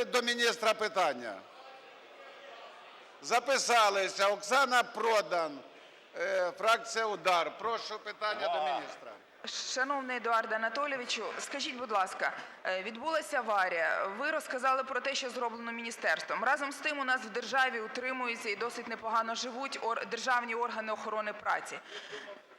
Є до міністра питання? Записалися. Оксана Продан, е, фракція Удар. Прошу питання до міністра. Шановний Едуард Анатолійовичу, скажіть, будь ласка, е, відбулася аварія. Ви розказали про те, що зроблено міністерством. Разом з тим, у нас в державі утримуються і досить непогано живуть державні органи охорони праці.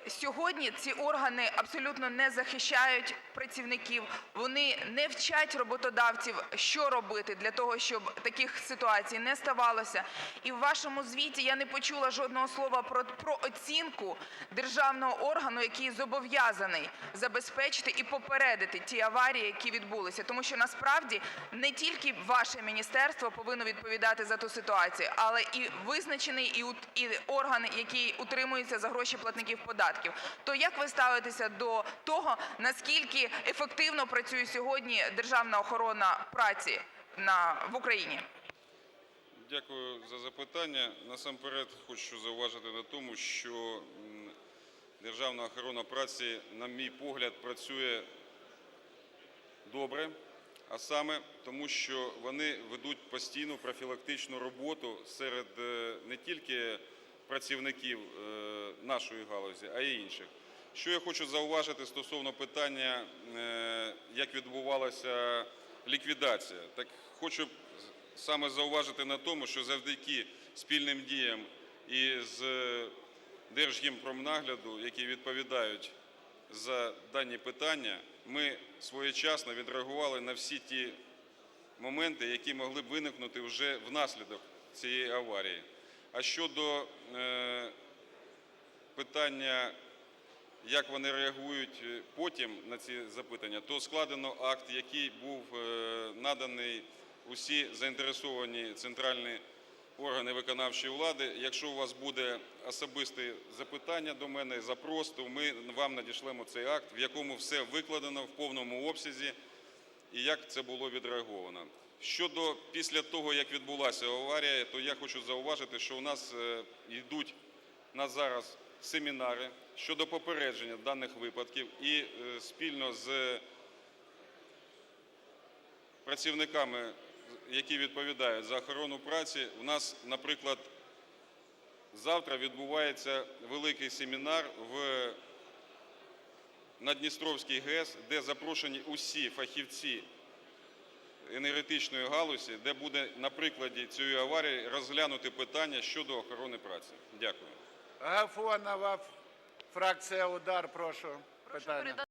Сьогодні ці органи абсолютно не захищають працівників. Вони не вчать роботодавців, що робити для того, щоб таких ситуацій не ставалося. І в вашому звіті я не почула жодного слова про, про оцінку державного органу, який зобов'язаний забезпечити і попередити ті аварії, які відбулися. Тому що насправді не тільки ваше міністерство повинно відповідати за ту ситуацію, але і визначений і, і орган, який утримується за гроші платників податків. То як ви ставитеся до того, наскільки ефективно працює сьогодні державна охорона праці на, в Україні? Дякую за запитання. Насамперед хочу зауважити на тому, що Державна охорона праці, на мій погляд, працює добре, а саме тому, що вони ведуть постійну профілактичну роботу серед е, не тільки працівників е, нашої галузі, а й інших. Що я хочу зауважити стосовно питання, е, як відбувалася ліквідація, так хочу саме зауважити на тому, що завдяки спільним діям із е, Держгімпромнагляду, які відповідають за дані питання, ми своєчасно відреагували на всі ті моменти, які могли б виникнути вже внаслідок цієї аварії. А щодо е, питання, як вони реагують е, потім на ці запитання, то складено акт, який був е, наданий усі заінтересовані центральні органи виконавчої влади. Якщо у вас буде особисте запитання до мене, запрос, то ми вам надішлемо цей акт, в якому все викладено в повному обсязі і як це було відреаговано. Щодо після того, як відбулася аварія, то я хочу зауважити, що у нас е, йдуть на зараз семінари щодо попередження даних випадків і е, спільно з працівниками, які відповідають за охорону праці, у нас, наприклад, завтра відбувається великий семінар в на Дністровський ГЕС, де запрошені усі фахівці енергетичної галузі, де буде на прикладі цієї аварії розглянути питання щодо охорони праці. Дякую. Гафонова, фракція Удар. Прошу питання.